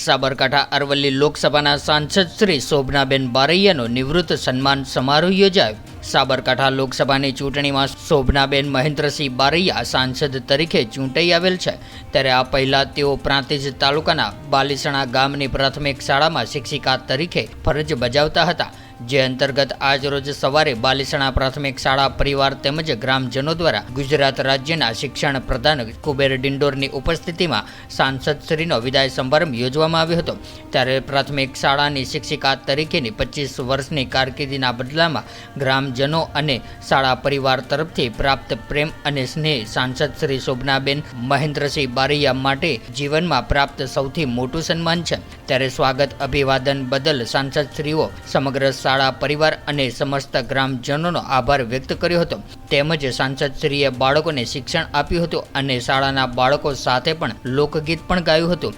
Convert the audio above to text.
સાબરકાંઠા અરવલ્લી લોકસભાના સાંસદ શ્રી શોભનાબેન બારૈયાનો નિવૃત્ત સન્માન સમારોહ યોજાયો. સાબરકાંઠા લોકસભાની ચૂંટણીમાં શોભનાબેન મહેન્દ્રસિંહ બારૈયા સાંસદ તરીકે ચૂંટાઈ આવેલ છે. ત્યારે આ પહેલા તેઓ પ્રાંતિજ તાલુકાના બાલીસણા ગામની પ્રાથમિક શાળામાં શિક્ષિકા તરીકે ફરજ બજાવતા હતા. જે અંતર્ગત આજરોજ સવારે બાલિસણા પ્રાથમિક શાળા પરિવાર તેમજ ગ્રામજનો દ્વારા ગુજરાત રાજ્યના શિક્ષણ પ્રધાન કુબેર ડિંડોરની ઉપસ્થિતિમાં સાંસદશ્રીનો વિદાય સમારંભ યોજવામાં આવ્યો હતો. ત્યારે પ્રાથમિક શાળાની શિક્ષિકા તરીકેની પચીસ વર્ષની કારકિર્દીના બદલામાં ગ્રામજનો અને શાળા પરિવાર તરફથી પ્રાપ્ત પ્રેમ અને સ્નેહ સાંસદ શ્રી શોભનાબેન મહેન્દ્રસિંહ બારૈયા માટે જીવનમાં પ્રાપ્ત સૌથી મોટું સન્માન છે. ત્યારે સ્વાગત અભિવાદન બદલ સાંસદશ્રીઓ સમગ્ર શાળા, પરિવાર અને સમસ્ત ગ્રામજનોનો આભાર વ્યક્ત કર્યો હતો. તેમજ સાંસદશ્રીએ બાળકોને શિક્ષણ આપ્યું હતું અને શાળાના બાળકો સાથે પણ લોકગીત પણ ગાયું હતું.